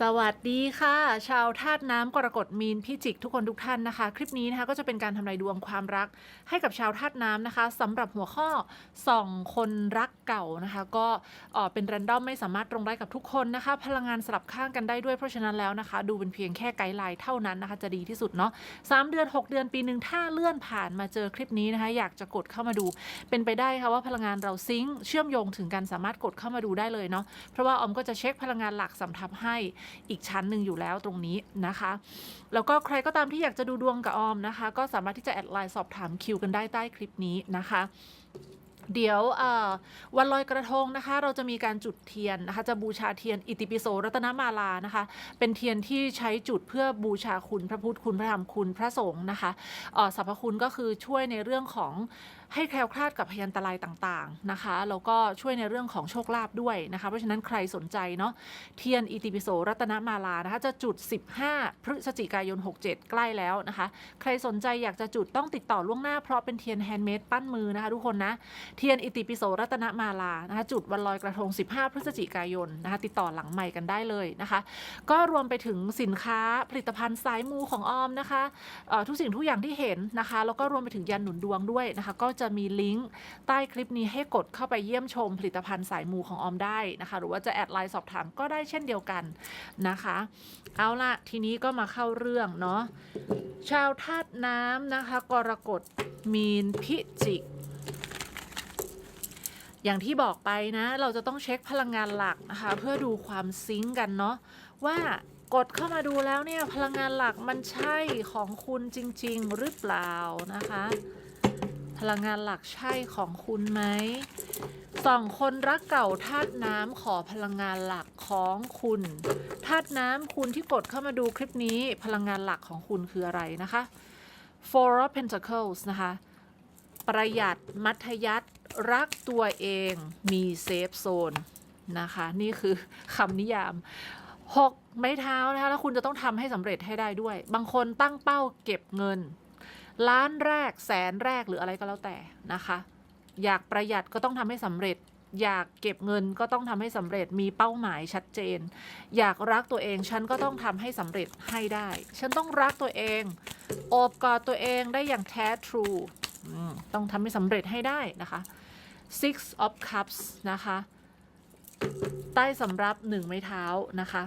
สวัสดีค่ะ ชาวธาตุน้ำกรกฎมีนพิจิกทุกคนทุกท่านนะคะ คลิปนี้นะคะก็จะเป็นการทำนายดวงความรักให้กับชาวธาตุน้ำนะคะสำหรับหัวข้อส่องคนรักเก่านะคะ ก็เป็นแรนดอมไม่สามารถตรงได้กับทุกคนนะคะ พลังงานสลับข้างกันได้ด้วยเพราะฉะนั้นแล้วนะคะ ดูเป็นเพียงแค่ไกด์ไลน์เท่านั้นนะคะจะดีที่สุดเนาะสามเดือน 6 เดือนปีหนึ่งถ้าเลื่อนผ่านมาเจอคลิปนี้นะคะ อยากจะกดเข้ามาดู เป็นไปได้ค่ะว่าพลังงานเราซิงค์เชื่อมโยงถึงกันสามารถกดเข้ามาดูได้เลยเนาะเพราะว่าออมก็จะเช็คพลังงานหลักสำทับให้อีกชั้นหนึ่งอยู่แล้วตรงนี้นะคะ แล้วก็ใครก็ตามที่อยากจะดูดวงกับออมนะคะ ก็สามารถที่จะแอดไลน์สอบถามคิวกันได้ใต้คลิปนี้นะคะเดี๋ยววันลอยกระทงนะคะ เราจะมีการจุดเทียนนะคะ จะบูชาเทียนอิติปิโสรัตนมาลานะคะ เป็นเทียนที่ใช้จุดเพื่อบูชาคุณพระพุทธคุณพระธรรมคุณพระสงฆ์นะคะสรรพคุณก็คือช่วยในเรื่องของ ให้แคล้วคลาดกับพยันตรายต่างๆนะคะแล้วก็ช่วยในเรื่องของโชคลาภด้วยนะคะเพราะฉะนั้นใครสนใจเนาะเทียนอิติปิโสรัตนมาลานะคะจะจุด 15 พฤศจิกายน 67 ใกล้แล้วนะคะ ใครสนใจอยากจะจุดต้องติดต่อล่วงหน้าเพราะเป็นเทียนแฮนด์เมดปั้นมือนะคะทุกคนนะเทียนอิติปิโสรัตนมาลานะคะจุดวันลอยกระทง 15 พฤศจิกายนนะคะติดต่อหลังใหม่กันได้เลยนะคะ ก็รวมไปถึงสินค้าผลิตภัณฑ์สายมูของออมนะคะทุกสิ่งทุกอย่างที่เห็นนะคะแล้วก็รวมไปถึงยันหนุนดวงด้วยนะคะก็จะะมีลิงก์ใต้คลิปนี้ให้กดเข้าไปเยี่ยมชมผลิตภัณฑ์สายมูของออมได้นะคะ หรือว่าจะแอดไลน์สอบถามก็ได้เช่นเดียวกันนะคะ เอาละทีนี้ก็มาเข้าเรื่องเนาะชาวธาตุน้ำนะคะ กรกฎมีนพิจิกอย่างที่บอกไปนะ เราจะต้องเช็คพลังงานหลักนะคะเพื่อดูความซิงกันเนาะว่ากดเข้ามาดูแล้วเนี่ยพลังงานหลักมันใช่ของคุณจริง ๆ หรือเปล่านะคะ พลังงานหลักใช่ของคุณไหมสองคนรักเก่าธาตุน้ำขอพลังงานหลักของคุณธาตุน้ำคุณที่กดเข้ามาดูคลิปนี้พลังงานหลักของคุณคืออะไรนะคะ Four of Pentacles นะคะ ประหยัดมัธยัติรักตัวเองมีเซฟโซนนะคะ นี่คือคำนิยามหกไม้เท้านะคะ แล้วคุณจะต้องทำให้สำเร็จให้ได้ด้วย บางคนตั้งเป้าเก็บเงิน ล้านแรกแสนแรกหรืออะไรก็แล้วแต่นะคะ อยากประหยัดก็ต้องทำให้สำเร็จ อยากเก็บเงินก็ต้องทำให้สำเร็จมีเป้าหมายชัดเจน อยากรักตัวเองฉันก็ต้องทำให้สำเร็จให้ได้ ฉันต้องรักตัวเองโอบกอดตัวเองได้อย่างแท้ทรูต้องทำให้สำเร็จให้ได้นะคะ six of cups นะคะ ใต้สำรับหนึ่งไม้เท้านะคะ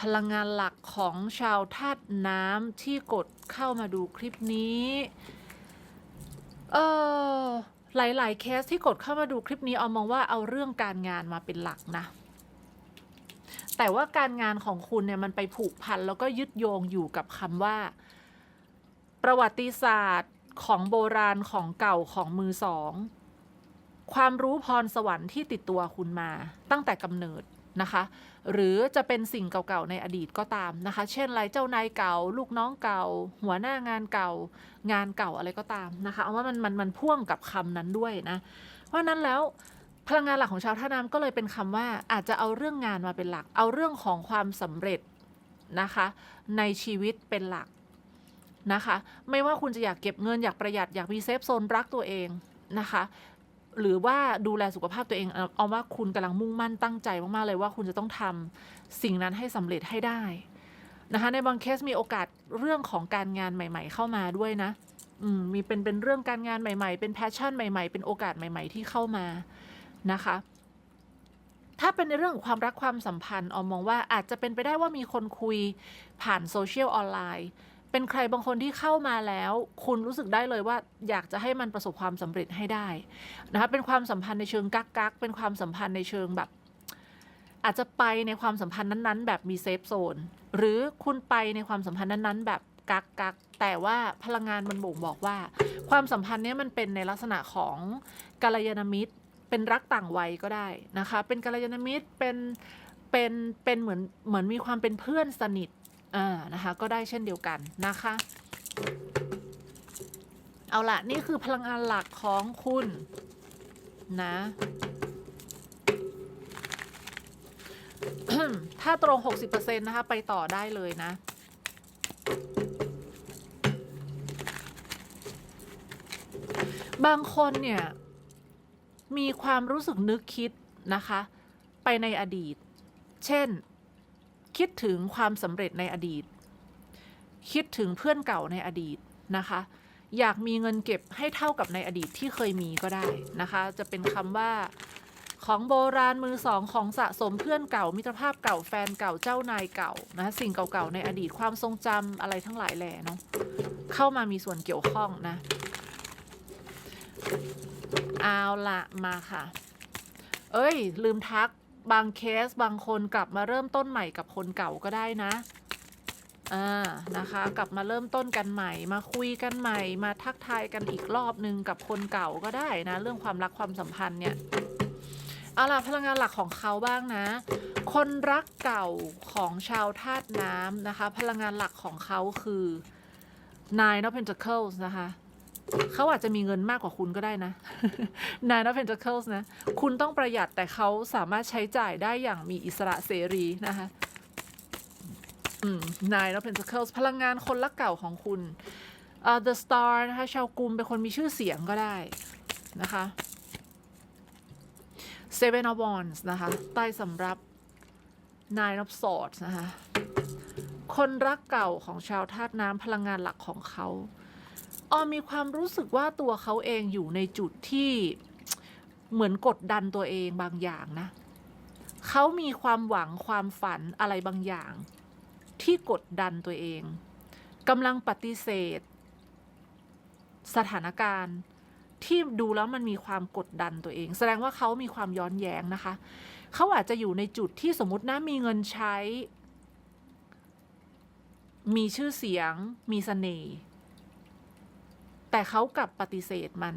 พลังงานหลัก ของชาวธาตุน้ำที่กดเข้ามาดูคลิปนี้ เออหลาย ๆ เคสที่กดเข้ามาดูคลิปนี้เอามองว่าเอาเรื่องการงานมาเป็นหลักนะ แต่ว่าการงานของคุณเนี่ยมันไปผูกพันแล้วก็ยึดโยงอยู่กับคำว่า ประวัติศาสตร์ของโบราณของเก่าของมือสอง ความรู้พรสวรรค์ที่ติดตัวคุณมาตั้งแต่กำเนิด นะคะ หรือจะเป็นสิ่งเก่าๆในอดีตก็ตามนะคะ เช่นไรเจ้านายเก่า ลูกน้องเก่า หัวหน้างานเก่า งานเก่าอะไรก็ตามนะคะเอาว่ามันมันมันพ่วงกับคำนั้นด้วยนะ เพราะนั้นแล้วพลังงานหลักของชาวท่าน้ำก็เลยเป็นคำว่าอาจจะเอาเรื่องงานมาเป็นหลัก เอาเรื่องของความสำเร็จนะคะ ในชีวิตเป็นหลักนะคะ ไม่ว่าคุณจะอยากเก็บเงินอยากประหยัดอยากมีเซฟโซนรักตัวเองนะคะ หรือว่าดูแลสุขภาพตัวเองเอาว่าคุณกำลังมุ่งมั่นตั้งใจมากๆเลยว่าคุณจะต้องทำสิ่งนั้นให้สำเร็จให้ได้นะคะในบางเคสมีโอกาสเรื่องของการงานใหม่ ๆ เข้ามาด้วยนะมมีเป็นเป็นเรื่องการงานใหม่ ๆ เป็นแพชชั่นใหม่ ๆ เป็นโอกาสใหม่ ๆ ที่เข้ามานะคะ ถ้าเป็นในเรื่องของความรักความสัมพันธ์ออมมองว่าอาจจะเป็นไปได้ว่ามีคนคุยผ่านโซเชียลออนไลน์ เป็นใครบางคนที่เข้ามาแล้ว คุณรู้สึกได้เลยว่าอยากจะให้มันประสบความสำเร็จให้ได้นะคะเป็นความสัมพันธ์ในเชิงกักกักเป็นความสัมพันธ์ในเชิงแบบ อาจจะไปในความสัมพันธ์นั้นๆ แบบมีเซฟโซนหรือคุณไปในความสัมพันธ์นั้นๆ แบบกักกักแต่ว่าพลังงานมันบ่งบอกว่า ความสัมพันธ์นี้มันเป็นในลักษณะของกัลยาณมิตร เป็นรักต่างวัยก็ได้นะคะ เป็นกัลยาณมิตรเป็นเป็นเป็นเหมือนเหมือนมีความเป็นเพื่อนสนิท อ่านะคะก็ได้เช่นเดียวกันนะคะ เอาละนี่คือพลังงานหลักของคุณนะถ้าตรง 60%นะคะ ไปต่อได้เลยนะ บางคนเนี่ย มีความรู้สึกนึกคิดนะคะ ไปในอดีต เช่น คิดถึงความสำเร็จในอดีต คิดถึงเพื่อนเก่าในอดีตนะคะ อยากมีเงินเก็บให้เท่ากับในอดีตที่เคยมีก็ได้นะคะ จะเป็นคำว่าของโบราณมือสองของสะสมเพื่อนเก่า มิตรภาพเก่าแฟนเก่าเจ้านายเก่านะสิ่งเก่าๆในอดีตความทรงจำอะไรทั้งหลายแหล่เนาะเข้ามามีส่วนเกี่ยวข้องนะเอาละมาค่ะ เอ้ย ลืมทัก บางเคสบางคนกลับมาเริ่มต้นใหม่กับคนเก่าก็ได้นะอ่านะคะ กลับมาเริ่มต้นกันใหม่ มาคุยกันใหม่ มาทักทายกันอีกรอบนึงกับคนเก่าก็ได้นะ เรื่องความรักความสัมพันธ์เนี่ยเอาล่ะพลังงานหลักของเขาบ้างนะ คนรักเก่าของชาวธาตุน้ำนะคะ พลังงานหลักของเขาคือ Nine of Pentacles นะคะ เขาอาจจะมีเงินมากกว่าคุณก็ได้นะ Nine of Pentacles นะ คุณต้องประหยัดแต่เขาสามารถใช้จ่ายได้อย่างมีอิสระเสรีนะคะอืม Nine of Pentacles พลังงานคนรักเก่าของคุณเอ่อ The Star นะคะชาวกุมเป็นคนมีชื่อเสียงก็ได้นะคะ Seven of Wands นะคะ ใต้สำรับ Nine of Swords นะคะ คนรักเก่าของชาวธาตุน้ำพลังงานหลักของเขา ออมมีความรู้สึกว่าตัวเขาเองอยู่ในจุดที่เหมือนกดดันตัวเองบางอย่างนะ เขามีความหวังความฝันอะไรบางอย่าง ที่กดดันตัวเองกำลังปฏิเสธ สถานการณ์ที่ดูแล้วมันมีความกดดันตัวเอง แสดงว่าเขามีความย้อนแย้งนะคะ เขาอาจจะอยู่ในจุดที่สมมตินะมีเงินใช้ มีชื่อเสียง มีเสน่ห์ แต่เขากลับปฏิเสธมัน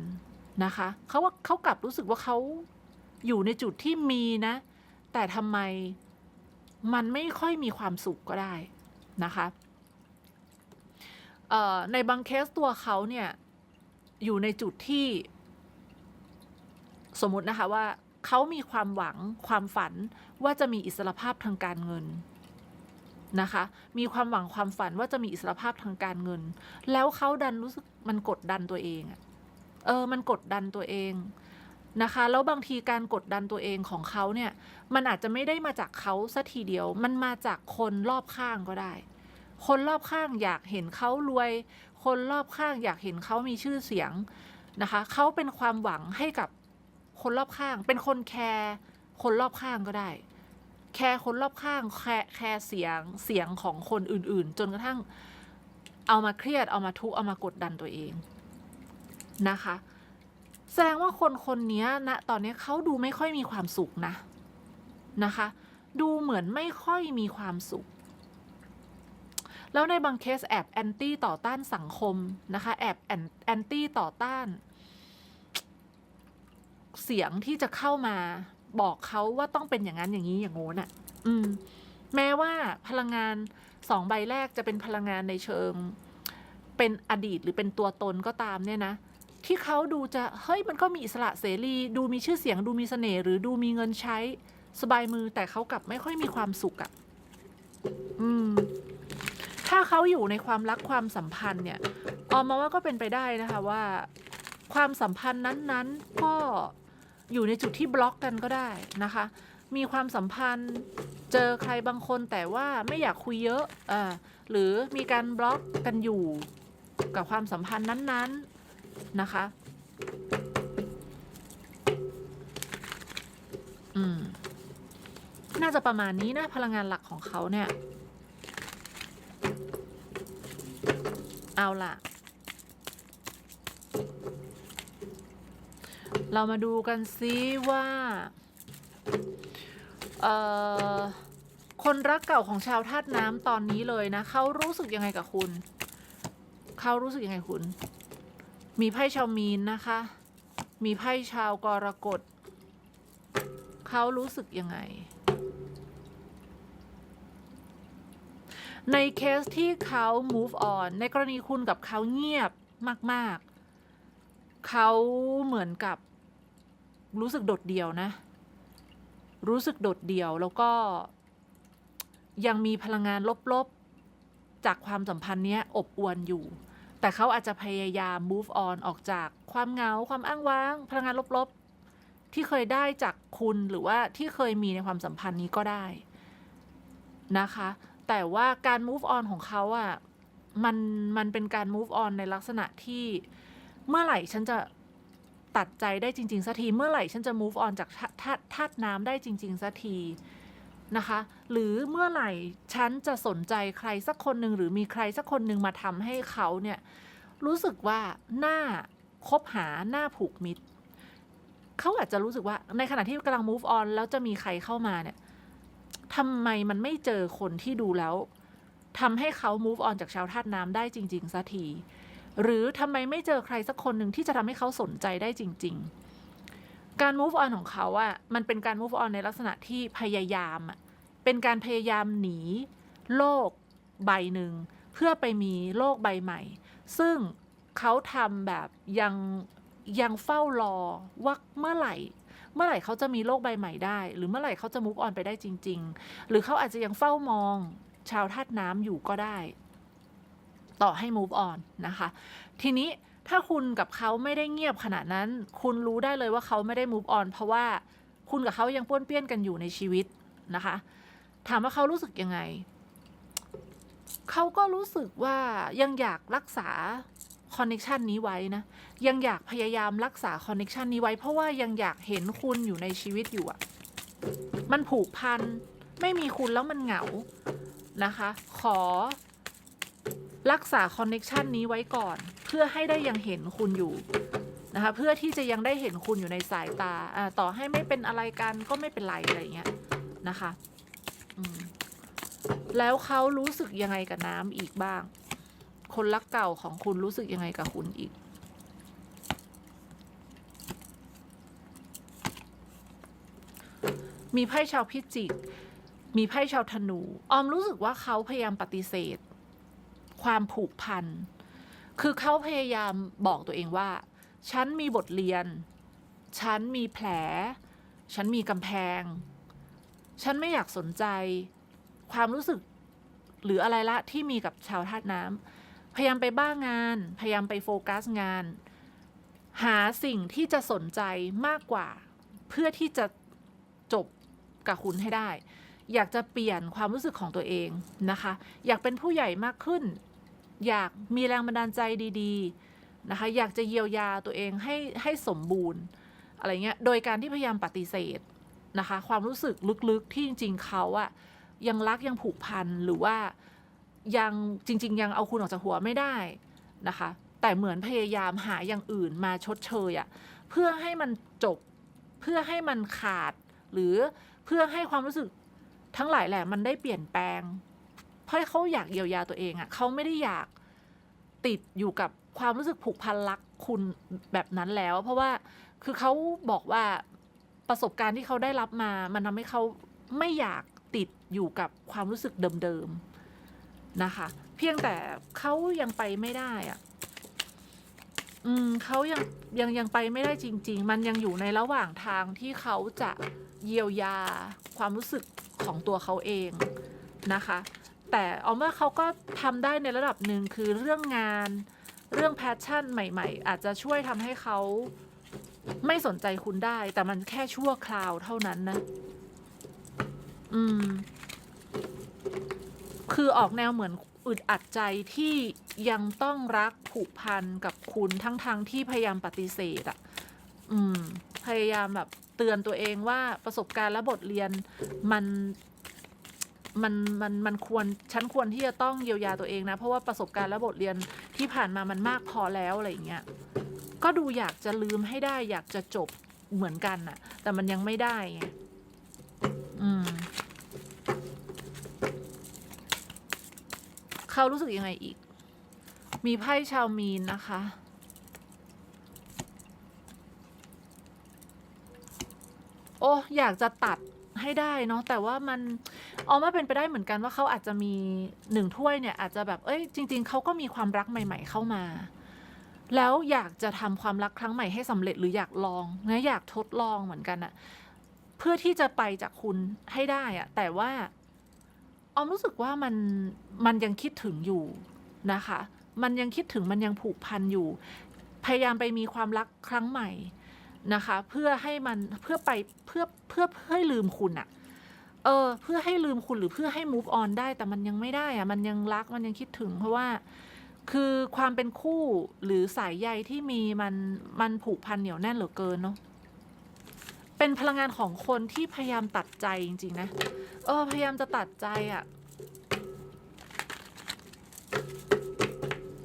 นะคะเขาว่าเขากลับรู้สึกว่าเขาอยู่ในจุดที่มีนะ แต่ทำไมมันไม่ค่อยมีความสุขก็ได้นะคะในบางเคสตัวเขาเนี่ยอยู่ในจุดที่สมมตินะคะว่าเขามีความหวังความฝันว่าจะมีอิสรภาพทางการเงิน นะคะ มีความหวังความฝันว่าจะมีอิสรภาพทางการเงิน แล้วเขาดันรู้สึกมันกดดันตัวเองเออ มันกดดันตัวเองนะคะ แล้วบางทีการกดดันตัวเองของเขาเนี่ย มันอาจจะไม่ได้มาจากเขาสัทีเดียว มันมาจากคนรอบข้างก็ได้ คนรอบข้างอยากเห็นเขารวย คนรอบข้างอยากเห็นเขามีชื่อเสียงนะคะ เขาเป็นความหวังให้กับคนรอบข้าง เป็นคนแคร์คนรอบข้างก็ได้ แคร์คนรอบข้างแคร์แคร์เสียงเสียงของคนอื่น ๆ จนกระทั่งเอามาเครียดเอามาทุกเอามากดดันตัวเองนะคะ แสดงว่าคนคนนี้ณตอนนี้เขาดูไม่ค่อยมีความสุขนะนะคะ ดูเหมือนไม่ค่อยมีความสุข แล้วในบางเคสแอบแอนตี้ต่อต้านสังคมนะคะแอบแอนตี้ต่อต้าน เสียงที่จะเข้ามา บอกเขาว่าต้องเป็นอย่างนั้นอย่างนี้อย่างโน้นอะ อืม แม้ว่าพลังงานสองใบแรกจะเป็นพลังงานในเชิง เป็นอดีตหรือเป็นตัวตนก็ตามเนี่ยนะที่เขาดูจะเฮ้ยมันก็มีอิสระเสรีดูมีชื่อเสียงดูมีเสน่ห์หรือดูมีเงินใช้สบายมือแต่เขากลับไม่ค่อยมีความสุขอะ่ะอืม ถ้าเขาอยู่ในความรักความสัมพันธ์เนี่ยออมมาว่าก็เป็นไปได้นะคะว่า ความสัมพันธ์นั้นๆ ก็ อยู่ในจุดที่บล็อกกันก็ได้นะคะ มีความสัมพันธ์เจอใครบางคนแต่ว่าไม่อยากคุยเยอะอ่าหรือมีการบล็อกกันอยู่กับความสัมพันธ์นั้นๆนะคะ อืม น่าจะประมาณนี้นะ พลังงานหลักของเขาเนี่ย เอาล่ะ เรามาดูกันซิว่าเออคนรักเก่าของชาวธาตุน้ำตอนนี้เลยนะเขารู้สึกยังไงกับคุณ เขารู้สึกยังไงคุณ มีไพ่ชาวมีนนะคะ มีไพ่ชาวกรกฎเขารู้สึกยังไง ในเคสที่เขา move on ในกรณีคุณกับเขาเงียบมาก ๆ เขาเหมือนกับ รู้สึกโดดเดี่ยวนะ รู้สึกโดดเดี่ยวแล้วก็ยังมีพลังงานลบๆ จากความสัมพันธ์เนี้ยอบอวนอยู่ แต่เขาอาจจะพยายาม move on ออกจากความเหงา ความอ้างว้าง พลังงานลบๆ ที่เคยได้จากคุณหรือว่าที่เคยมีในความสัมพันธ์นี้ก็ได้นะคะ แต่ว่าการ move on ของเขาอะ่ะมันมันเป็นการ move on ในลักษณะที่เมื่อไหร่ฉันจะ ตัดใจได้จริงๆสักทีเมื่อไหร่ฉันจะ move on จากธาธาตุน้ำได้จริง ๆสักทีนะคะ หรือเมื่อไหร่ฉันจะสนใจใครสักคนหนึ่งหรือมีใครสักคนหนึ่งมาทำให้เขาเนี่ยรู้สึกว่าหน่าคบหาหน่าผูกมิตรเขาอาจจะรู้สึกว่าในขณะที่กำลัง move on แล้วจะมีใครเข้ามาเนี่ยทำไมมันไม่เจอคนที่ดูแล้วทำให้เขา move on จากชาวธาตุน้ำได้จริง ๆสักที หรือทำไมไม่เจอใครสักคนหนึ่งที่จะทำให้เขาสนใจได้จริง ๆ การ move on ของเขาอะมันเป็นการ move on ในลักษณะที่พยายามอะเป็นการพยายามหนี โลกใบหนึ่ง เพื่อไปมีโลกใบใหม่ ซึ่งเขาทำแบบยังยังเฝ้ารอว่าเมื่อไหร่ เมื่อไหร่เขาจะมีโลกใบใหม่ได้ หรือเมื่อไหร่เขาจะ move on ไปได้จริง ๆ หรือเขาอาจจะยังเฝ้ามองชาวธาตุน้ำอยู่ก็ได้ ต่อให้ move on นะคะ ทีนี้ถ้าคุณกับเขาไม่ได้เงียบขนาดนั้น คุณรู้ได้เลยว่าเขาไม่ได้ move on เพราะว่าคุณกับเขายังป้วนเปี้ยนกันอยู่ในชีวิตนะคะ ถามว่าเขารู้สึกยังไง เขาก็รู้สึกว่ายังอยากรักษาคอนเน t ชันนี้ไว้นะ ยังอยากพยายามรักษาคอนเน t ชันนี้ไว้ เพราะว่ายังอยากเห็นคุณอยู่ในชีวิตอยู่อะมันผูกพัน ไม่มีคุณแล้วมันเหงานะคะ ขอ รักษาคอนเน t ชันนี้ไว้ก่อน เพื่อให้ได้ยังเห็นคุณอยู่นะคะเพื่อที่จะยังได้เห็นคุณอยู่ในสายตาต่อให้ไม่เป็นอะไรกันก็ไม่เป็นไรอะไรเงี้ยนะคะแล้วเขารู้สึกยังไงกับน้ำอีกบ้าง คนรักเก่าของคุณรู้สึกยังไงกับคุณอีกมีไพ่ชาวพิจิก มีไพ่ชาวธนู ออมรู้สึกว่าเขาพยายามปฏิเสธ ความผูกพัน คือเขาพยายามบอกตัวเองว่า ฉันมีบทเรียน ฉันมีแผล ฉันมีกำแพง ฉันไม่อยากสนใจ ความรู้สึกหรืออะไรละที่มีกับชาวธาตุน้ำพยายามไปบ้างาน พยายามไปโฟกัสงาน หาสิ่งที่จะสนใจมากกว่า เพื่อที่จะจบกับคุณให้ได้อยากจะเปลี่ยนความรู้สึกของตัวเองนะคะ อยากเป็นผู้ใหญ่มากขึ้น อยากมีแรงบันดาลใจดีๆนะคะ อยากจะเยียวยาตัวเองให้ให้สมบูรณ์อะไรเงี้ย โดยการที่พยายามปฏิเสธนะคะ ความรู้สึกลึกๆที่จริงๆเขาอะยังรักยังผูกพันหรือว่ายังจริง ๆ ยังเอาคุณออกจากหัวไม่ได้นะคะ แต่เหมือนพยายามหาอย่างอื่นมาชดเชยอะเพื่อให้มันจบเพื่อให้มันขาด หรือเพื่อให้ความรู้สึกทั้งหลายแหละมันได้เปลี่ยนแปลง เพราะเขาอยากเยียวยาตัวเองอะเขาไม่ได้อยากติดอยู่กับความรู้สึกผูกพันรักคุณแบบนั้นแล้ว เพราะว่าคือเขาบอกว่าประสบการณ์ที่เขาได้รับมา มันทำให้เขาไม่อยากติดอยู่กับความรู้สึกเดิมๆนะคะ เพียงแต่เขายังไปไม่ได้อะอืมเขายังยังยังไปไม่ได้จริง ๆ มันยังอยู่ในระหว่างทางที่เขาจะเยียวยาความรู้สึกของตัวเขาเองนะคะ แต่เอาว่าเขาก็ทำได้ในระดับหนึ่งคือเรื่องงานเรื่องแพชชั่นใหม่ ๆ อาจจะช่วยทำให้เขาไม่สนใจคุณได้ แต่มันแค่ชั่วคราวเท่านั้นนะ อืม คือออกแนวเหมือนอึดอัดใจที่ยังต้องรักผูกพันกับคุณทั้งๆทที่พยายามปฏิเสธอะ อืม พยายามแบบเตือนตัวเองว่าประสบการณ์และบทเรียนมัน มันมันมันควรฉันควรที่จะต้องเยียวยาตัวเองนะ เพราะว่าประสบการณ์และบทเรียนที่ผ่านมามันมากพอแล้วอะไรอย่างเงี้ยก็ดูอยากจะลืมให้ได้ อยากจะจบเหมือนกันน่ะ แต่มันยังไม่ได้ไงอืมเขารู้สึกยังไงอีก มีไพ่ชาวมีนนะคะโอ้อยากจะตัด ให้ได้เนาะแต่ว่ามันออมว่าเป็นไปได้เหมือนกันว่าเขาอาจจะมีหนึ่งถ้วยเนี่ยอาจจะแบบเอ้ยจริง ๆเขาก็มีความรักใหม่ ๆ เข้ามา แล้วอยากจะทำความรักครั้งใหม่ให้สำเร็จหรืออยากลองนะอยากทดลองเหมือนกันอะเพื่อที่จะไปจากคุณให้ได้อะแต่ว่าออมรู้สึกว่ามันมันยังคิดถึงอยู่นะคะ มันยังคิดถึงมันยังผูกพันอยู่ พยายามไปมีความรักครั้งใหม่ นะคะ เพื่อให้มันเพื่อไปเพื่อเพื่อเพื่อให้ลืมคุณอะเออเพื่อให้ลืมคุณหรือเพื่อให้ move on ได้แต่มันยังไม่ได้อะมันยังรักมันยังคิดถึง เพราะว่าคือความเป็นคู่หรือสายใยที่มีมันมันผูกพันเหนียวแน่นเหลือเกินเนาะเป็นพลังงานของคนที่พยายามตัดใจจริงๆนะเออพยายามจะตัดใจอะ่ะ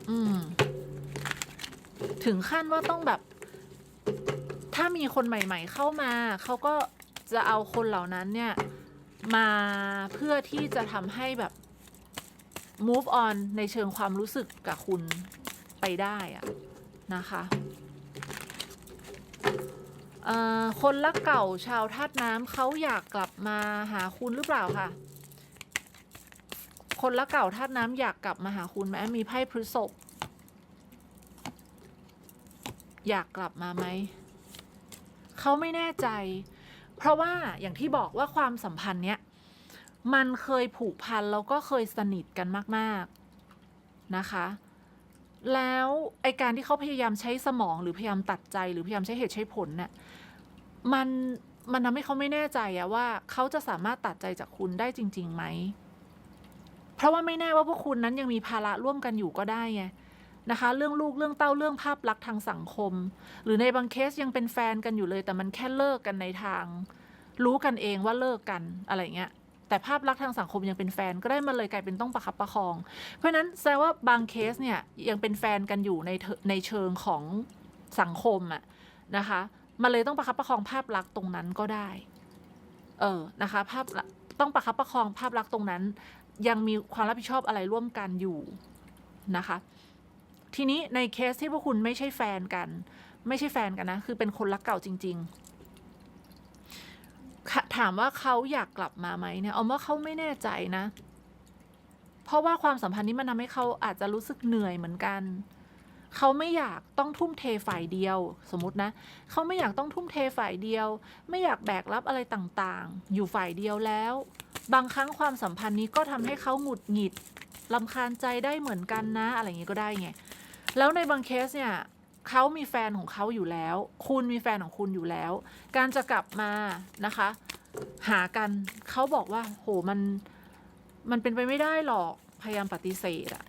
อืม ถึงขั้นว่าต้องแบบ มีคนใหม่ ๆ เข้ามา เขาก็จะเอาคนเหล่านั้นเนี่ยมาเพื่อที่จะทำให้แบบ move on ในเชิงความรู้สึกกับคุณไปได้อะนะคะคนรักเก่าชาวธาตุน้ำเขาอยากกลับมาหาคุณหรือเปล่าคะคนรักเก่าธาตุน้ำอยากกลับมาหาคุณไหมมีไพ่พฤษภอยากกลับมาไหม เขาไม่แน่ใจ เพราะว่าอย่างที่บอกว่าความสัมพันธ์เนี้ยมันเคยผูกพันแล้วก็เคยสนิทกันมากๆนะคะ แล้วไอการที่เขาพยายามใช้สมองหรือพยายามตัดใจหรือพยายามใช้เหตุใช้ผลเนี่ยมันมันทำให้เขาไม่แน่ใจอะว่าเขาจะสามารถตัดใจจากคุณได้จริงๆไหม เพราะว่าไม่แน่ว่าพวกคุณนั้นยังมีภาระร่วมกันอยู่ก็ได้ไง นะคะ เรื่องลูกเรื่องเต้าเรื่องภาพลักษณ์ทางสังคม หรือในบางเคสยังเป็นแฟนกันอยู่เลย แต่มันแค่เลิกกันในทาง รู้กันเองว่าเลิกกันอะไรเงี้ยแต่ภาพลักษณ์ทางสังคมยังเป็นแฟนก็ได้มันเลยกลายเป็นต้องประคับประคอง เพราะฉะนั้นแสดงว่าบางเคสเนี่ยยังเป็นแฟนกันอยู่ในในเชิงของสังคมอะนะคะมันเลยต้องประคับประคองภาพลักษณ์ตรงนั้นก็ได้ เออนะคะภาพต้องประคับประคองภาพลักษณ์ตรงนั้น ยังมีความรับผิดชอบอะไรร่วมกันอยู่นะคะ ทีนี้ในเคสที่พวกคุณไม่ใช่แฟนกัน ไม่ใช่แฟนกันนะ คือเป็นคนรักเก่าจริง ๆ ถามว่าเขาอยากกลับมาไหมเนี่ยเอาว่าเขาไม่แน่ใจนะ เพราะว่าความสัมพันธ์นี้มันทำให้เขาอาจจะรู้สึกเหนื่อยเหมือนกันเขาไม่อยากต้องทุ่มเทฝ่ายเดียว สมมตินะเขาไม่อยากต้องทุ่มเทฝ่ายเดียว ไม่อยากแบกรับอะไรต่างๆ อยู่ฝ่ายเดียวแล้ว บางครั้งความสัมพันธ์นี้ก็ทำให้เขาหงุดหงิดลำคาญใจได้เหมือนกันนะ อะไรอย่างนี้ก็ได้ไง แล้วในบางเคสเนี่ยเขามีแฟนของเขาอยู่แล้ว คุณมีแฟนของคุณอยู่แล้ว การจะกลับมานะคะ หากันเขาบอกว่า โหมันมันเป็นไปไม่ได้หรอกพยายามปฏิเสธอะ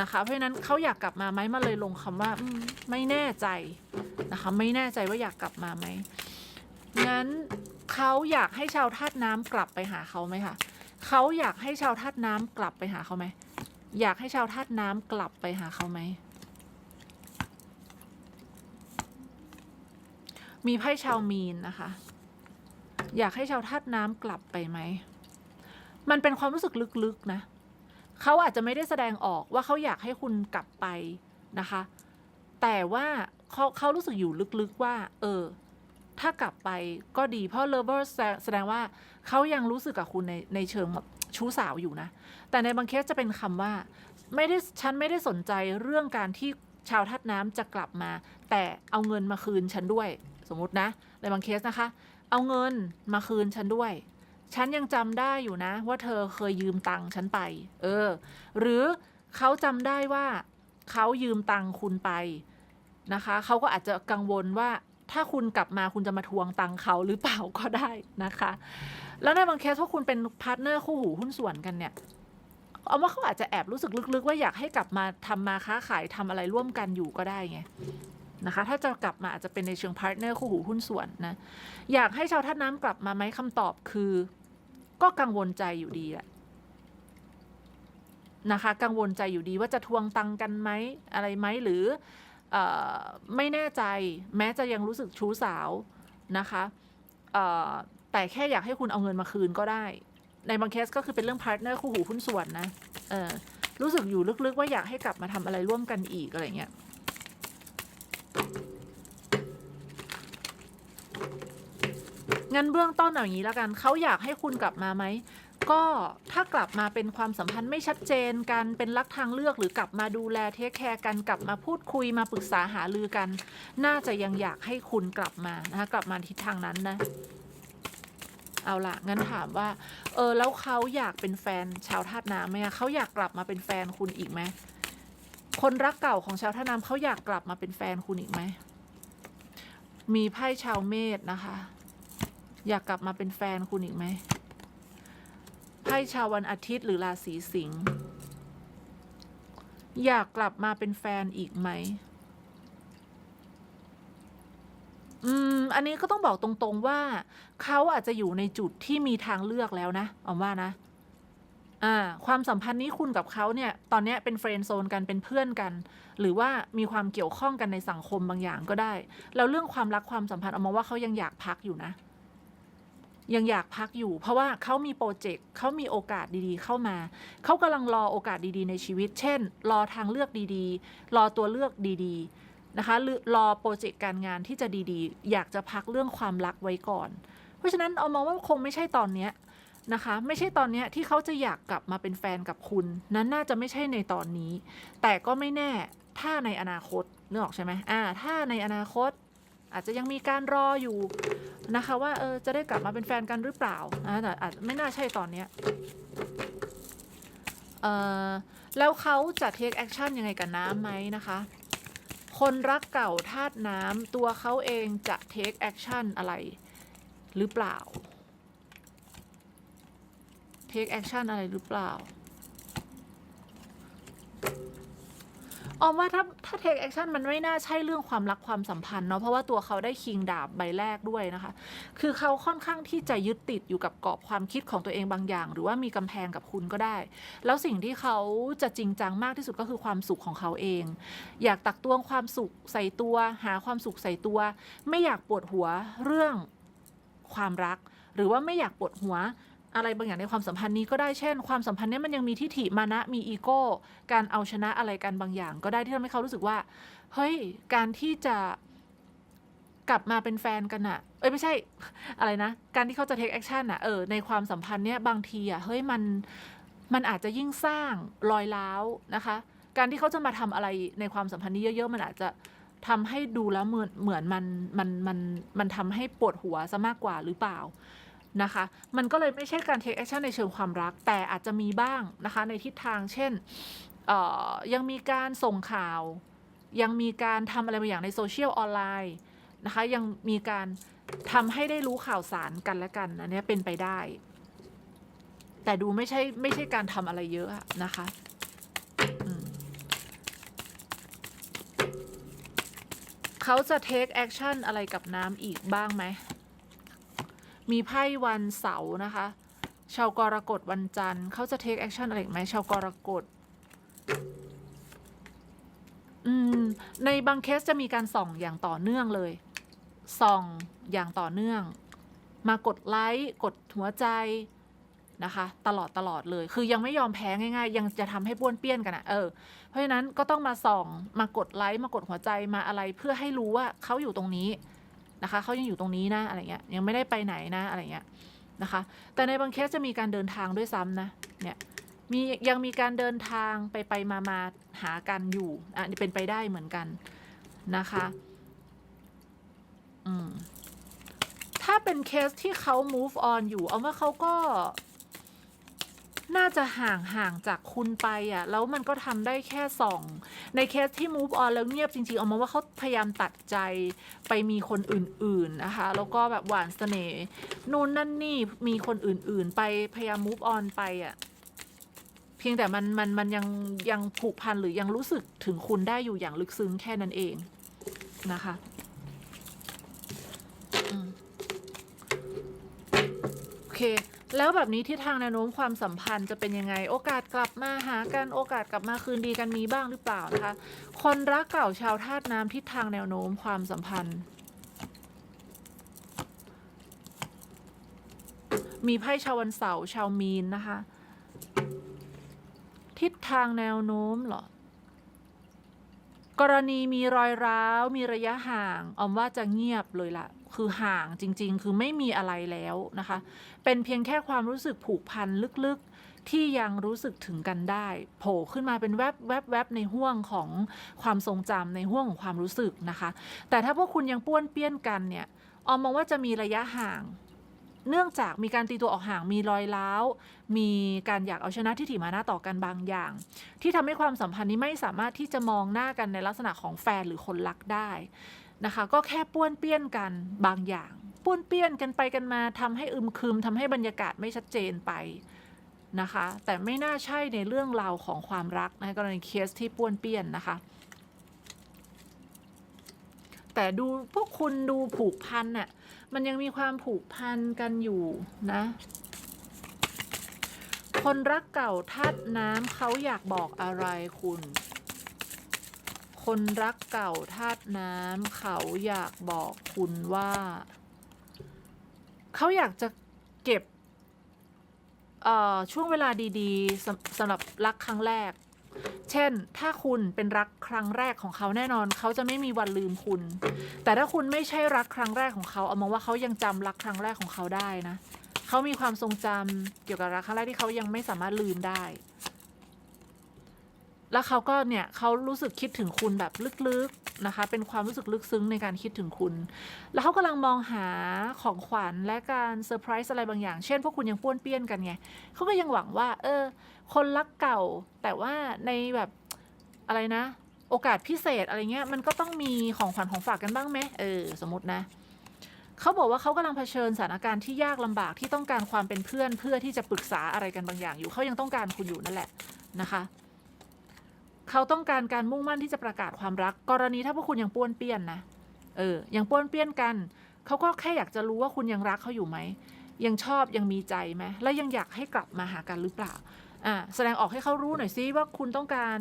นะคะเพราะนั้นเขาอยากกลับมาไหมมาเลยลงคำว่าไม่แน่ใจนะคะ ไม่แน่ใจว่าอยากกลับมาไหมงั้นเขาอยากให้ชาวธาตุน้ำกลับไปหาเขาไหมคะเขาอยากให้ชาวธาตุน้ำกลับไปหาเขาไหมอยากให้ชาวธาตุน้ำกลับไปหาเขาไหม มีไพ่ชาวมีนนะคะ อยากให้ชาวธาตุน้ำกลับไปไหม มันเป็นความรู้สึกลึกๆนะ เขาอาจจะไม่ได้แสดงออกว่าเขาอยากให้คุณกลับไปนะคะ แต่ว่าเขาเขารู้สึกอยู่ลึกๆว่า เออ ถ้ากลับไปก็ดีเพราะเลเวอร์แสดงว่าเขายังรู้สึกกับคุณในในเชิงแบบชู้สาวอยู่นะ แต่ในบางเคสจะเป็นคำว่า ไม่ได้ฉันไม่ได้สนใจเรื่องการที่ชาวธาตุน้ำจะกลับมา แต่เอาเงินมาคืนฉันด้วย สมมตินะ ในบางเคสนะคะ เอาเงินมาคืนฉันด้วย ฉันยังจำได้อยู่นะ ว่าเธอเคยยืมตังค์ฉันไป เออ หรือเขาจำได้ว่าเขายืมตังค์คุณไปนะคะ เขาก็อาจจะกังวลว่าถ้าคุณกลับมาคุณจะมาทวงตังค์เขาหรือเปล่าก็ได้นะคะ แล้วในบางเคสถ้าคุณเป็นพาร์ทเนอร์คู่หูหุ้นส่วนกันเนี่ยเอาว่าเขาอาจจะแอบรู้สึกลึกๆ ว่าอยากให้กลับมาทำมาค้าขายทำอะไรร่วมกันอยู่ก็ได้ไง นะคะ ถ้าจะกลับมาอาจจะเป็นในเชิงพาร์ทเนอร์คู่หูหุ้นส่วนนะ อยากให้ชาวท่าน้ำกลับมาไหมคำตอบคือ ก็กังวลใจอยู่ดีแหละนะคะ กังวลใจอยู่ดีว่าจะทวงตังค์กันไหมอะไรไหมหรืออไม่แน่ใจแม้จะยังรู้สึกชู้สาวนะคะแต่แค่อยากให้คุณเอาเงินมาคืนก็ได้ ในบางเคสก็คือเป็นเรื่องพาร์ทเนอร์คู่หูหุ้นส่วนนะรู้สึกอยู่ลึกๆว่าอยากให้กลับมาทำอะไรร่วมกันอีกอะไรเงี้ย งั้นเบื้องต้นอย่างนี้แล้วกันเขาอยากให้คุณกลับมาไหมก็ถ้ากลับมาเป็นความสัมพันธ์ไม่ชัดเจนกันเป็นรักทางเลือกหรือกลับมาดูแลเทคแคร์กันกลับมาพูดคุยมาปรึกษาหารือกัน น่าจะยังอยากให้คุณกลับมานะคะกลับมาทิศทางนั้นนะ เอาละงั้นถามว่า เออแล้วเขาอยากเป็นแฟนชาวธาตุน้ำไหมเขาอยากกลับมาเป็นแฟนคุณอีกไหมคนรักเก่าของชาวธาตุน้ำเขาอยากกลับมาเป็นแฟนคุณอีกไหมมีไพ่ชาวเมษนะคะ อยากกลับมาเป็นแฟนคุณอีกไหมพ่ชาววันอาทิตย์หรือราศีสิงห์อยากกลับมาเป็นแฟนอีกไหม อืม อันนี้ก็ต้องบอกตรงๆว่า เขาอาจจะอยู่ในจุดที่มีทางเลือกแล้วนะออมว่านะ อ่า ความสัมพันธ์นี้คุณกับเขาเนี่ย ตอนนี้เป็นเฟรนด์โซนกันเป็นเพื่อนกัน หรือว่ามีความเกี่ยวข้องกันในสังคมบางอย่างก็ได้ แล้วเรื่องความรักความสัมพันธ์เอามาว่าเขายังอยากพักอยู่นะ ยังอยากพักอยู่ เพราะว่าเขามีโปรเจกต์เขามีโอกาสดีๆ เข้ามา เขากำลังรอโอกาสดีๆ ในชีวิต เช่น รอทางเลือกดีๆ รอตัวเลือกดีๆนะคะหรือรอโปรเจกต์การงานที่จะดีๆ อยากจะพักเรื่องความรักไว้ก่อน เพราะฉะนั้นเอามองว่าคงไม่ใช่ตอนเนี้ยนะคะไม่ใช่ตอนนี้ที่เขาจะอยากกลับมาเป็นแฟนกับคุณ นั้นน่าจะไม่ใช่ในตอนนี้ แต่ก็ไม่แน่ถ้าในอนาคตนึกออกใช่ไหมอ่าถ้าในอนาคต อาจจะยังมีการรออยู่นะคะ ว่าเออจะได้กลับมาเป็นแฟนกันหรือเปล่านะแต่อาจไม่น่าใช่ตอนเนี้ยเออแล้วเขาจะ take action ยังไงกับน้ำไหมนะคะ คนรักเก่าธาตุน้ำตัวเขาเองจะ take action อะไรหรือเปล่า take action อะไรหรือเปล่า ออมว่าถ้าถ้า take action มันไม่น่าใช่เรื่องความรักความสัมพันธ์เนาะเพราะว่าตัวเขาได้คิงดาบใบแรกด้วยนะคะ คือเขาค่อนข้างที่จะยึดติดอยู่กับกรอบความคิดของตัวเองบางอย่าง หรือว่ามีกำแพงกับคุณก็ได้ แล้วสิ่งที่เขาจะจริงจังมากที่สุดก็คือความสุขของเขาเอง อยากตักตวงความสุขใส่ตัว หาความสุขใส่ตัว ไม่อยากปวดหัวเรื่องความรัก หรือว่าไม่อยากปวดหัว อะไรบางอย่างในความสัมพันธ์นี้ก็ได้เช่น ความสัมพันธ์นี้มันยังมีทิฐิมานะมีอีโก้ การเอาชนะอะไรกันบางอย่าง ก็ได้ที่ทำให้เขารู้สึกว่า เฮ้ย การที่จะกลับมาเป็นแฟนกันอะเอ้ยไม่ใช่อะไรนะ การที่เขาจะ take action อะเออในความสัมพันธ์เนี้ยบางทีอะเฮ้ยมันมันอาจจะยิ่งสร้างรอยร้าวนะคะ การที่เขาจะมาทำอะไรในความสัมพันธ์นี้เยอะๆ มันอาจจะทำให้ดูแล้วเหมือนเหมือนมันมันมันมันทำให้ปวดหัวซะมากกว่าหรือเปล่า นะคะ มันก็เลยไม่ใช่การ take action ในเชิงความรัก แต่อาจจะมีบ้างนะคะ ในทิศทางเช่นยังมีการส่งข่าว ยังมีการทำอะไรบางอย่างในโซเชียลออนไลน์นะคะ ยังมีการทำให้ได้รู้ข่าวสารกันและกันอันนี้เป็นไปได้ แต่ดูไม่ใช่ไม่ใช่การทำอะไรเยอะนะคะเขาจะ take action อะไรกับน้ำอีกบ้างไหม มีไพ่วันเสาร์นะคะ ชาวกรกฎวันจันทร์เขาจะ take action อะไรไหมชาวกรกฎอืมในบางเคสจะมีการส่องอย่างต่อเนื่องเลย ส่องอย่างต่อเนื่อง มากดไลค์กดหัวใจนะคะ ตลอดตลอดเลย คือยังไม่ยอมแพ้ง่ายๆ ยังจะทำให้ป้วนเปี้ยนกันอะเออ เพราะฉะนั้นก็ต้องมาส่อง มากดไลค์มากดหัวใจมาอะไรเพื่อให้รู้ว่าเขาอยู่ตรงนี้ นะคะเขายังอยู่ตรงนี้นะอะไรเงี้ยยังไม่ได้ไปไหนนะอะไรเงี้ยนะคะ แต่ในบางเคสจะมีการเดินทางด้วยซ้ำนะเนี่ยมียังมีการเดินทางไปไปมามาหากันอยู่อะเป็นไปได้เหมือนกันนะคะอืมถ้าเป็นเคสที่เขา move on อยู่ เอาว่าเขาก็ น่าจะห่างห่างจากคุณไปอะแล้วมันก็ทำได้แค่สองในเคสที่ move on แล้วเงียบจริงๆ เอามาว่าเขาพยายามตัดใจไปมีคนอื่นๆนะคะ แล้วก็แบบหวานเสน่ห์นู่นนั่นนี่มีคนอื่นๆ ไปพยายาม move on ไปอะเพียงแต่มันมันมันยังยังผูกพันหรือยังรู้สึกถึงคุณได้อยู่อย่างลึกซึ้งแค่นั้นเองนะคะโอเค แล้วแบบนี้ทิศทางแนวโน้มความสัมพันธ์จะเป็นยังไง โอกาสกลับมาหากันโอกาสกลับมาคืนดีกันมีบ้างหรือเปล่านะคะ คนรักเก่าชาวธาตุน้ำทิศทางแนวโน้มความสัมพันธ์ มีไพ่ชาววันเสาร์ชาวมีนนะคะ ทิศทางแนวโน้มเหรอกรณีมีรอยร้าว มีระยะห่างออมว่าจะเงียบเลยละ คือห่างจริง ๆ คือไม่มีอะไรแล้วนะคะ เป็นเพียงแค่ความรู้สึกผูกพันลึกๆ ที่ยังรู้สึกถึงกันได้ โผล่ขึ้นมาเป็นแวบแวบแวบในห่วงของความทรงจำในห่วงของความรู้สึกนะคะ แต่ถ้าพวกคุณยังป้วนเปี้ยนกันเนี่ยออมมองว่าจะมีระยะห่าง เนื่องจากมีการตีตัวออกห่างมีรอยร้าว มีการอยากเอาชนะทิฐิมานะต่อกันบางอย่าง ที่ทำให้ความสัมพันธ์นี้ไม่สามารถที่จะมองหน้ากันในลักษณะของแฟนหรือคนรักได้ นะคะ ก็แค่ป้วนเปี้ยนกันบางอย่าง ป้วนเปี้ยนกันไปกันมาทำให้อึมครึมทำให้บรรยากาศไม่ชัดเจนไปนะคะ แต่ไม่น่าใช่ในเรื่องราวของความรักนะกรณีเคสที่ป้วนเปี้ยนนะคะ แต่ดูพวกคุณดูผูกพันน่ะมันยังมีความผูกพันกันอยู่นะคนรักเก่าธาตุน้ำเขาอยากบอกอะไรคุณ คนรักเก่าธาตุน้ำเขาอยากบอกคุณว่า เขาอยากจะเก็บช่วงเวลาดีๆสำสำหรับรักครั้งแรก เช่น ถ้าคุณเป็นรักครั้งแรกของเขาแน่นอน เขาจะไม่มีวันลืมคุณ แต่ถ้าคุณไม่ใช่รักครั้งแรกของเขาเอามองว่าเขายังจำรักครั้งแรกของเขาได้นะ เขามีความทรงจำเกี่ยวกับรักครั้งแรกที่เขายังไม่สามารถลืมได้ แล้วเขาก็เนี่ยเขารู้สึกคิดถึงคุณแบบลึกๆนะคะ เป็นความรู้สึกลึกซึ้งในการคิดถึงคุณ แล้วเขากำลังมองหาของขวัญและการเซอร์ไพรส์อะไรบางอย่าง เช่นพวกคุณยังป้วนเปี้ยนกันไงเขาก็ยังหวังว่า เออ คนรักเก่า แต่ว่าในแบบอะไรนะ โอกาสพิเศษอะไรเงี้ย มันก็ต้องมีของขวัญของฝากกันบ้างไหมเออ สมมตินะเขาบอกว่าเขากำลังเผชิญสถานการณ์ที่ยากลำบากที่ต้องการความเป็นเพื่อนเพื่อที่จะปรึกษาอะไรกันบางอย่างอยู่เขายังต้องการคุณอยู่นั่นแหละนะคะ เขาต้องการการมุ่งมั่นที่จะประกาศความรัก กรณีถ้าพวกคุณยังป้วนเปี้ยนนะ เออ ยังป้วนเปี้ยนกัน เขาก็แค่อยากจะรู้ว่าคุณยังรักเขาอยู่ไหม ยังชอบยังมีใจไหม และยังอยากให้กลับมาหากันหรือเปล่า อ่า แสดงออกให้เขารู้หน่อยซิว่าคุณต้องการ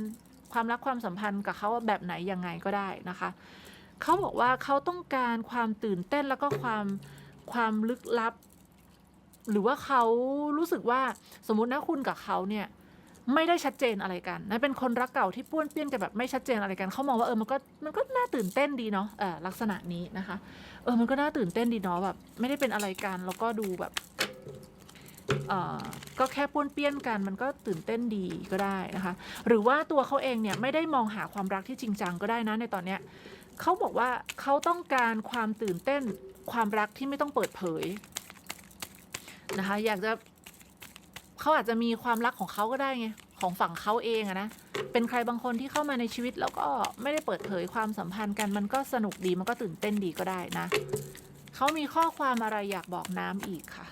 ความรักความสัมพันธ์กับเขาแบบไหนยังไงก็ได้นะคะ เขาบอกว่าเขาต้องการความตื่นเต้นแล้วก็ความความลึกลับ หรือว่าเขารู้สึกว่าสมมตินะคุณกับเขาเนี่ย ไม่ได้ชัดเจนอะไรกันนะเป็นคนรักเก่าที่ป้วนเปี้ยนกันแบบไม่ชัดเจนอะไรกันเขามองว่าเออมันก็มันก็น่าตื่นเต้นดีเนาะเออลักษณะนี้นะคะ เออมันก็น่าตื่นเต้นดีเนาะแบบไม่ได้เป็นอะไรกันแล้วก็ดูแบบเออก็แค่ป้วนเปี้ยนกันมันก็ตื่นเต้นดีก็ได้นะคะ หรือว่าตัวเขาเองเนี่ยไม่ได้มองหาความรักที่จริงจังก็ได้นะในตอนเนี้ยเขาบอกว่าเขาต้องการความตื่นเต้นความรักที่ไม่ต้องเปิดเผยนะคะอยากจะ เขาอาจจะมีความรักของเขาก็ได้ไงของฝั่งเขาเองอะนะ เป็นใครบางคนที่เข้ามาในชีวิตแล้วก็ไม่ได้เปิดเผยความสัมพันธ์กัน มันก็สนุกดีมันก็ตื่นเต้นดีก็ได้นะ เขามีข้อความอะไรอยากบอกน้ำอีกค่ะ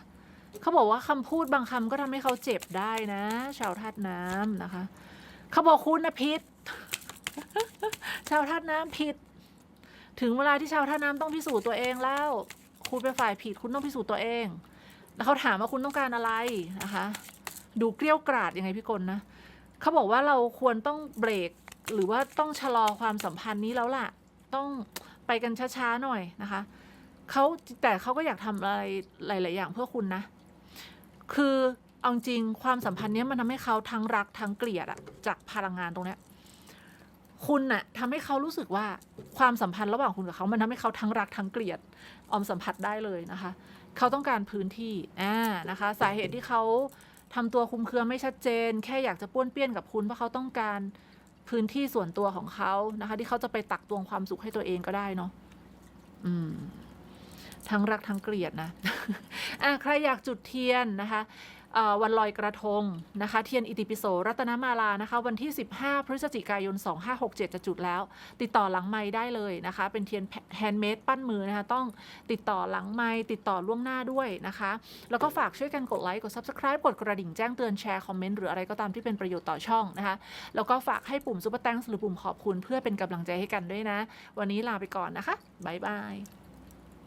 เขาบอกว่าคำพูดบางคำก็ทำให้เขาเจ็บได้นะ ชาวธาตุน้ำนะคะ เขาบอกคุณนะพิษ ชาวธาตุน้ำผิด ถึงเวลาที่ชาวธาตุน้ำต้องพิสูจน์ตัวเองแล้ว คุณเป็นฝ่ายผิดคุณต้องพิสูจน์ตัวเอง แล้วเขาถามว่าคุณต้องการอะไรนะคะ ดูเกลี้ยวกราดยังไงพี่กลนะเขาบอกว่าเราควรต้องเบรกหรือว่าต้องชะลอความสัมพันธ์นี้แล้วล่ะ ต้องไปกันช้าๆหน่อยนะคะเขาแต่เขาก็อยากทำอะไรหลาย ๆ อย่างเพื่อคุณนะ คือเอาจริงความสัมพันธ์นี้มันทำให้เขาทั้งรักทั้งเกลียดอะจากพลังงานตรงเนี้ยคุณน่ะทำให้เขารู้สึกว่าความสัมพันธ์ระหว่างคุณกับเขา มันทำให้เขาทั้งรักทั้งเกลียด ออมสัมผัสได้เลยนะคะ เขาต้องการพื้นที่อ่านะคะ สาเหตุที่เขา ทำตัวคุมเครือไม่ชัดเจน แค่อยากจะป้วนเปี้ยนกับคุณเพราะเขาต้องการพื้นที่ส่วนตัวของเขานะคะ ที่เขาจะไปตักตวงความสุขให้ตัวเองก็ได้เนาะอืมทั้งรักทั้งเกลียดนะอะใครอยากจุดเทียนนะคะ วันลอยกระทงนะคะเทียนอิติปิโสรัตนมาลานะคะวันที่ 15 พฤศจิกายน 2567 จะจุดแล้ว ติดต่อหลังไม้ได้เลยนะคะ เป็นเทียนแฮนด์เมดปั้นมือนะคะต้องติดต่อหลังไม้ติดต่อล่วงหน้าด้วยนะคะ แล้วก็ฝากช่วยกันกดไลค์กด Subscribe กดกระดิ่งแจ้งเตือนแชร์คอมเมนต์หรืออะไรก็ตามที่เป็นประโยชน์ต่อช่องนะคะ แล้วก็ฝากให้ปุ่ม Super Thanks หรือปุ่มขอบคุณเพื่อเป็นกำลังใจให้กันด้วยนะ วันนี้ลาไปก่อนนะคะบ๊ายบาย